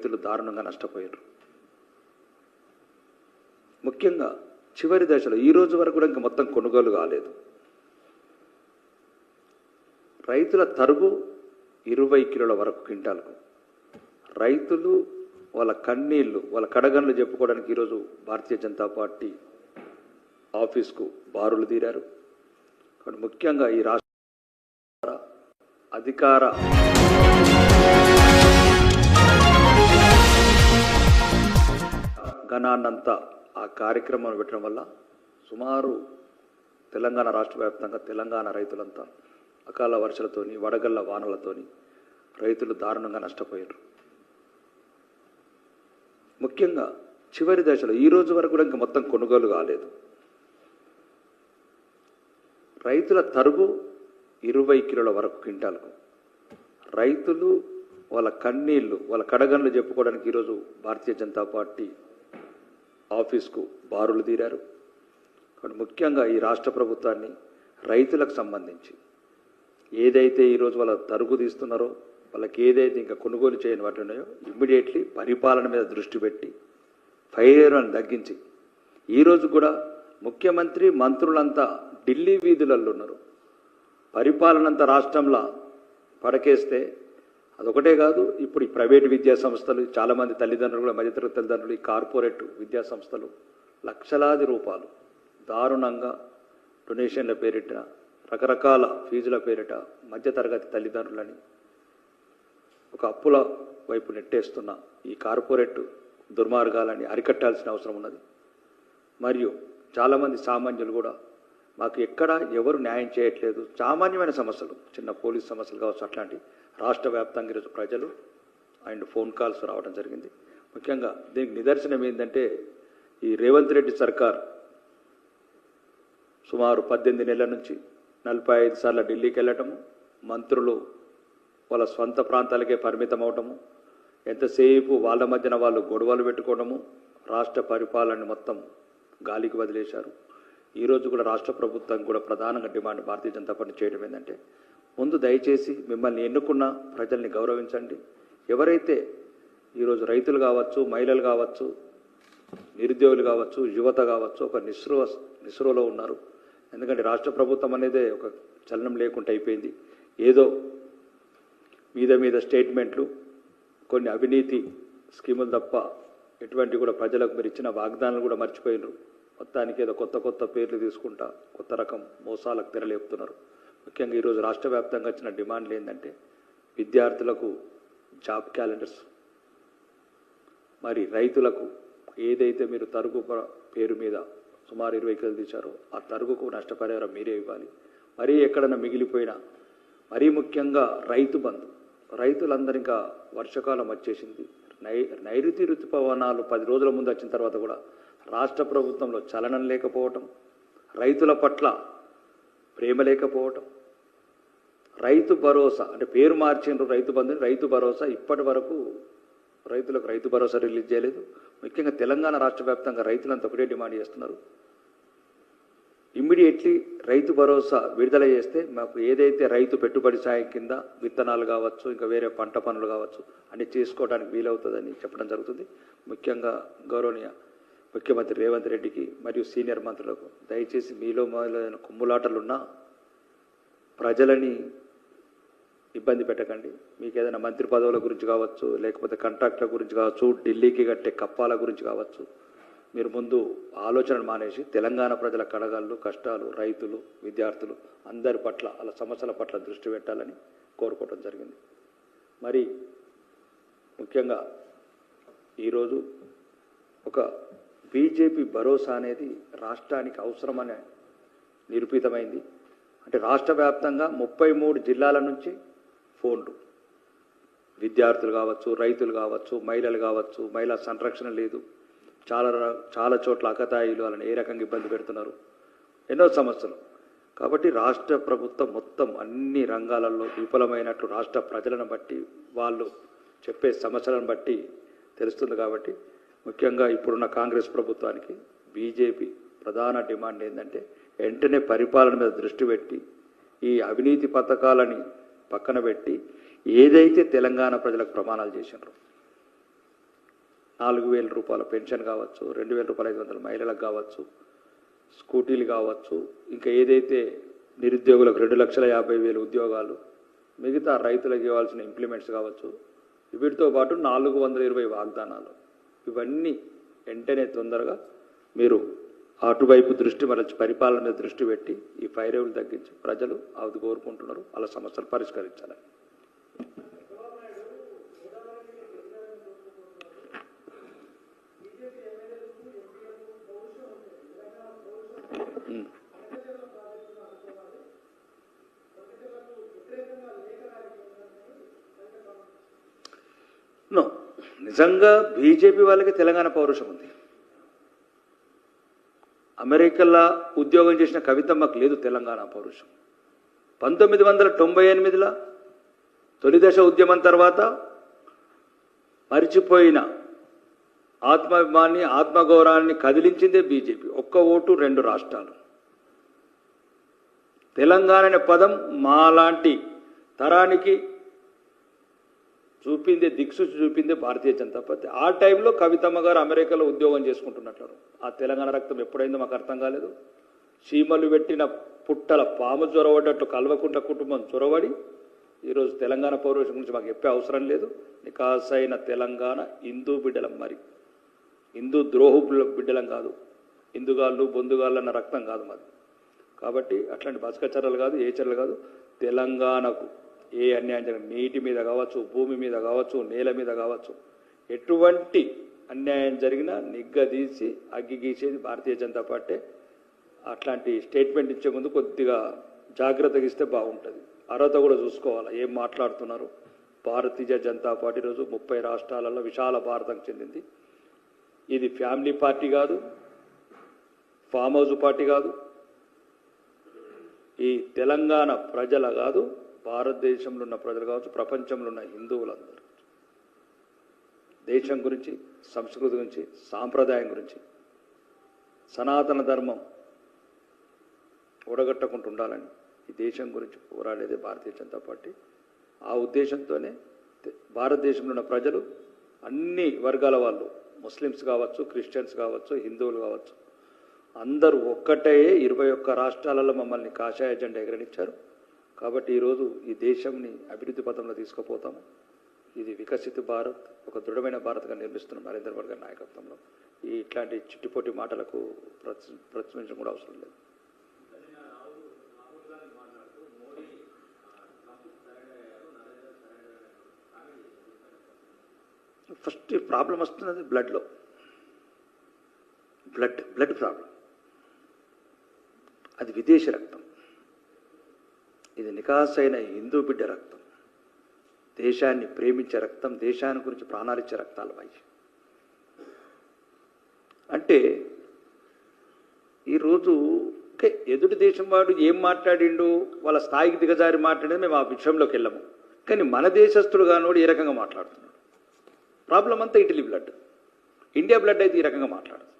రైతులు దారుణంగా నష్టపోయారు. ముఖ్యంగా చివరి దశలో ఈ రోజు వరకు కూడా ఇంకా మొత్తం కొనుగోలు కాలేదు. రైతుల తరుగు ఇరవై కిలోల వరకు క్వింటాలకు. రైతులు వాళ్ళ కన్నీళ్ళు వాళ్ళ కడగన్లు చెప్పుకోవడానికి ఈరోజు భారతీయ జనతా పార్టీ ఆఫీస్కు బారులు తీరారు. కానీ ముఖ్యంగా ఈ రాష్ట్ర అధికార గణాన్నంతా ఆ కార్యక్రమం పెట్టడం వల్ల సుమారు తెలంగాణ రాష్ట్ర వ్యాప్తంగా తెలంగాణ రైతులంతా అకాల వర్షాలతోని వడగళ్ళ వానలతోని రైతులు దారుణంగా నష్టపోయారు ముఖ్యంగా చివరి దశలో ఈ రోజు వరకు కూడా ఇంకా మొత్తం కొనుగోలు కాలేదు. రైతుల తరుగు ఇరవై కిలోల వరకు క్వింటాలకు. రైతులు వాళ్ళ కన్నీళ్ళు వాళ్ళ కడగన్లు చెప్పుకోవడానికి ఈరోజు భారతీయ జనతా పార్టీ ఆఫీస్కు బారులు తీరారు. కానీ ముఖ్యంగా ఈ రాష్ట్ర ప్రభుత్వాన్ని రైతులకు సంబంధించి ఏదైతే ఈరోజు వాళ్ళ తరుగు తీస్తున్నారో వాళ్ళకి ఏదైతే ఇంకా కొనుగోలు చేయని వాటి ఉన్నాయో ఇమ్మీడియట్లీ పరిపాలన మీద దృష్టి పెట్టి ఫైర్లను తగ్గించి ఈరోజు కూడా ముఖ్యమంత్రి మంత్రులంతా ఢిల్లీ వీధులలో ఉన్నారు. పరిపాలన రాష్ట్రంలో పడకేస్తే అదొకటే కాదు ఇప్పుడు ఈ ప్రైవేట్ విద్యా సంస్థలు చాలామంది తల్లిదండ్రులు కూడా మధ్యతరగతి తల్లిదండ్రులు ఈ కార్పొరేట్ విద్యా సంస్థలు లక్షలాది రూపాయలు దారుణంగా డొనేషన్ల పేరిట రకరకాల ఫీజుల పేరిట మధ్యతరగతి తల్లిదండ్రులని ఒక అప్పుల వైపు నెట్టేస్తున్న ఈ కార్పొరేట్ దుర్మార్గాలని అరికట్టాల్సిన అవసరం ఉన్నది. మరియు చాలామంది సామాన్యులు కూడా మాకు ఎక్కడ ఎవరు న్యాయం చేయట్లేదు. సామాన్యమైన సమస్యలు చిన్న పోలీస్ సమస్యలు కావచ్చు అట్లాంటి రాష్ట్ర వ్యాప్తంగా ఈరోజు ప్రజలు అండ్ ఫోన్ కాల్స్ రావడం జరిగింది. ముఖ్యంగా దీనికి నిదర్శనం ఏంటంటే ఈ రేవంత్ రెడ్డి సర్కార్ సుమారు పద్దెనిమిది నెలల నుంచి నలభై ఐదు సార్లు ఢిల్లీకి వెళ్ళటము మంత్రులు వాళ్ళ స్వంత ప్రాంతాలకే పరిమితం అవటము ఎంతసేపు వాళ్ళ మధ్యన వాళ్ళు గొడవలు పెట్టుకోవడము రాష్ట్ర పరిపాలన మొత్తం గాలికి వదిలేశారు. ఈరోజు కూడా రాష్ట్ర ప్రభుత్వం కూడా ప్రధానంగా డిమాండ్ భారతీయ జనతా పార్టీ చేయడం ఏంటంటే ముందు దయచేసి మిమ్మల్ని ఎన్నుకున్న ప్రజల్ని గౌరవించండి. ఎవరైతే ఈరోజు రైతులు కావచ్చు మహిళలు కావచ్చు నిరుద్యోగులు కావచ్చు యువత కావచ్చు ఒక నిస్రువ నిస్రువలో ఉన్నారు. ఎందుకంటే రాష్ట్ర ప్రభుత్వం అనేదే ఒక చలనం లేకుండా అయిపోయింది. ఏదో మీద మీద స్టేట్మెంట్లు కొన్ని అవినీతి స్కీములు తప్ప ఎటువంటి కూడా ప్రజలకు మీరు ఇచ్చిన వాగ్దానాలు కూడా మర్చిపోయినారు. మొత్తానికి ఏదో కొత్త కొత్త పేర్లు తీసుకుంటా కొత్త రకం మోసాలకు తెరలేపుతున్నారు. ముఖ్యంగా ఈరోజు రాష్ట్ర వ్యాప్తంగా వచ్చిన డిమాండ్లు ఏంటంటే విద్యార్థులకు జాబ్ క్యాలెండర్స్. మరి రైతులకు ఏదైతే మీరు తరుగు పేరు మీద సుమారు ఇరవై కిలోలు తీశారో ఆ తరుగుకు నష్టపరిహారం మీరే ఇవ్వాలి. మరీ ఎక్కడన్నా మిగిలిపోయినా మరీ ముఖ్యంగా రైతు బంధు. రైతులందరూ ఇంకా వర్షాకాలం వచ్చేసింది. నై నైరుతి ఋతుపవనాలు పది రోజుల ముందు వచ్చిన తర్వాత కూడా రాష్ట్ర ప్రభుత్వంలో చలనం లేకపోవటం రైతుల పట్ల ప్రేమ లేకపోవటం. రైతు భరోసా అంటే పేరు మార్చిండ్రు రైతు బంధుని రైతు భరోసా ఇప్పటి వరకు రైతులకు రైతు భరోసా రిలీజ్ చేయలేదు. ముఖ్యంగా తెలంగాణ రాష్ట్ర వ్యాప్తంగా రైతులంతా ఒకటే డిమాండ్ చేస్తున్నారు. ఇమ్మీడియట్లీ రైతు భరోసా విడుదల చేస్తే మాకు ఏదైతే రైతు పెట్టుబడి సాయం కింద విత్తనాలు కావచ్చు ఇంకా వేరే పంట పనులు కావచ్చు అన్ని చేసుకోవడానికి వీలవుతుందని చెప్పడం జరుగుతుంది. ముఖ్యంగా గౌరవనీయ ముఖ్యమంత్రి రేవంత్ రెడ్డికి మరియు సీనియర్ మంత్రులకు దయచేసి మీలో మొదలైన కుమ్ములాటలున్నా ప్రజలని ఇబ్బంది పెట్టకండి. మీకు ఏదైనా మంత్రి పదవుల గురించి కావచ్చు లేకపోతే కంట్రాక్టర్ గురించి కావచ్చు ఢిల్లీకి కట్టే కప్పాల గురించి కావచ్చు మీరు ముందు ఆలోచనలు మానేసి తెలంగాణ ప్రజల కడగాళ్ళు కష్టాలు రైతులు విద్యార్థులు అందరి పట్ల వాళ్ళ సమస్యల పట్ల దృష్టి పెట్టాలని కోరుకోవడం జరిగింది. మరి ముఖ్యంగా ఈరోజు ఒక బీజేపీ భరోసా అనేది రాష్ట్రానికి అవసరమని నిరూపితమైంది. అంటే రాష్ట్ర వ్యాప్తంగా ముప్పై మూడు జిల్లాల నుంచి ఫోన్లు. విద్యార్థులు కావచ్చు రైతులు కావచ్చు మహిళలు కావచ్చు మహిళా సంరక్షణ లేదు. చాలా ర- చాలా చోట్ల అకతాయిలు వాళ్ళని ఏ రకంగా ఇబ్బంది పెడుతున్నారు? ఎన్నో సమస్యలు. కాబట్టి రాష్ట్ర ప్రభుత్వం మొత్తం అన్ని రంగాలలో విఫలమైనట్లు రాష్ట్ర ప్రజలను బట్టి వాళ్ళు చెప్పే సమస్యలను బట్టి తెలుస్తుంది కాబట్టి ముఖ్యంగా ఇప్పుడున్న కాంగ్రెస్ ప్రభుత్వానికి బీజేపీ ప్రధాన డిమాండ్ ఏంటంటే వెంటనే పరిపాలన మీద దృష్టి పెట్టి ఈ అవినీతి పథకాలని పక్కన పెట్టి ఏదైతే తెలంగాణ ప్రజలకు ప్రమాణాలు చేసినారో నాలుగు వేల రూపాయల పెన్షన్ కావచ్చు రెండు వేల రూపాయల ఐదు వందల మహిళలకు కావచ్చు స్కూటీలు కావచ్చు ఇంకా ఏదైతే నిరుద్యోగులకు రెండు లక్షల యాభై వేల ఉద్యోగాలు మిగతా రైతులకు ఇవ్వాల్సిన ఇంప్లిమెంట్స్ కావచ్చు వీటితో పాటు నాలుగు వందల ఇరవై వాగ్దానాలు. ఇవన్నీ వెంటనే తొందరగా మీరు అటువైపు దృష్టి మరచి పరిపాలన మీద దృష్టి పెట్టి ఈ ఫైరేవులు తగ్గించి ప్రజలు అది కోరుకుంటున్నారు. వాళ్ళ సమస్యలు పరిష్కరించాలి నో నిజంగా బీజేపీ వాళ్ళకి తెలంగాణ పౌరుషం ఉంది. అమెరికాలో ఉద్యోగం చేసిన కవితమ్మకు లేదు తెలంగాణ పౌరుషం. పంతొమ్మిది వందల తొంభై ఎనిమిదిలో తొలిదశ ఉద్యమం తర్వాత మరిచిపోయిన ఆత్మాభిమాన్ని ఆత్మగౌరవాన్ని కదిలించిందే బీజేపీ. ఒక్క ఓటు రెండు రాష్ట్రాలు. తెలంగాణ అనే పదం మాలాంటి తరానికి చూపిందే దిక్సూచి చూపిందే భారతీయ జనతా పార్టీ. ఆ టైంలో కవితమ్మ గారు అమెరికాలో ఉద్యోగం చేసుకుంటున్నట్లు ఆ తెలంగాణ రక్తం ఎప్పుడైందో మాకు అర్థం కాలేదు. చీమలు పెట్టిన పుట్టల పాము చొరవడ్డట్లు కల్వకుంట కుటుంబం చొరవడి ఈరోజు తెలంగాణ పౌరుషం గురించి మాకు చెప్పే అవసరం లేదు. నికాసైన తెలంగాణ హిందూ బిడ్డలం మరి. హిందూ ద్రోహు బిడ్డలం కాదు. హిందుగాళ్ళు బొందుగాళ్ళు అన్న రక్తం కాదు మాది. కాబట్టి అట్లాంటి బసక చర్యలు కాదు ఏ చర్యలు కాదు. తెలంగాణకు ఏ అన్యాయం జరిగిన నీటి మీద కావచ్చు భూమి మీద కావచ్చు నేల మీద కావచ్చు ఎటువంటి అన్యాయం జరిగినా నిగ్గదీసి అగ్గి గీసేది భారతీయ జనతా పార్టీ. అట్లాంటి స్టేట్మెంట్ ఇచ్చే ముందు కొద్దిగా జాగ్రత్తగా ఇస్తే బాగుంటుంది. అర్హత కూడా చూసుకోవాలి ఏం మాట్లాడుతున్నారు. భారతీయ జనతా పార్టీ రోజు ముప్పై రాష్ట్రాలలో విశాల భారతం చెందింది. ఇది ఫ్యామిలీ పార్టీ కాదు ఫామ్ హౌస్ పార్టీ కాదు ఈ తెలంగాణ ప్రజల కాదు భారతదేశంలో ఉన్న ప్రజలు కావచ్చు ప్రపంచంలో ఉన్న హిందువులందరూ. దేశం గురించి సంస్కృతి గురించి సాంప్రదాయం గురించి సనాతన ధర్మం ఓడగట్టకుండా ఉండాలని ఈ దేశం గురించి పోరాడేదే భారతీయ జనతా పార్టీ. ఆ ఉద్దేశంతోనే భారతదేశంలో ఉన్న ప్రజలు అన్ని వర్గాల వాళ్ళు ముస్లిమ్స్ కావచ్చు క్రిస్టియన్స్ కావచ్చు హిందువులు కావచ్చు అందరూ ఒక్కటే ఇరవై ఒక్క రాష్ట్రాలలో మమ్మల్ని కాషాయ జెండా ఎగరనిచ్చారు. కాబట్టి ఈరోజు ఈ దేశంని అభివృద్ధి పథంలో తీసుకుపోతాము. ఇది వికసిత భారత్ ఒక దృఢమైన భారత్గా నిర్మిస్తున్నాం నరేంద్ర మోడీ గారి నాయకత్వంలో. ఈ ఇట్లాంటి చిట్టిపోటి మాటలకు ప్రచ ప్రచురించడం కూడా అవసరం లేదు. ఫస్ట్ ప్రాబ్లం వస్తున్నది బ్లడ్లో. బ్లడ్ బ్లడ్ ప్రాబ్లం అది విదేశీ రక్తం. ఇది నికాసైన హిందూ బిడ్డ రక్తం. దేశాన్ని ప్రేమించే రక్తం దేశాన్ని గురించి ప్రాణాలిచ్చే రక్తాలు అవి. అంటే ఈరోజు ఓకే ఎదుటి దేశం వాడు ఏం మాట్లాడిండు వాళ్ళ స్థాయికి దిగజారి మాట్లాడేది మేము ఆ విషయంలోకి వెళ్ళము. కానీ మన దేశస్తుడు కానోడు ఏ రకంగా మాట్లాడుతున్నాడు? ప్రాబ్లం అంతా ఇటలీ బ్లడ్. ఇండియా బ్లడ్ అయితే ఈ రకంగా మాట్లాడుతుంది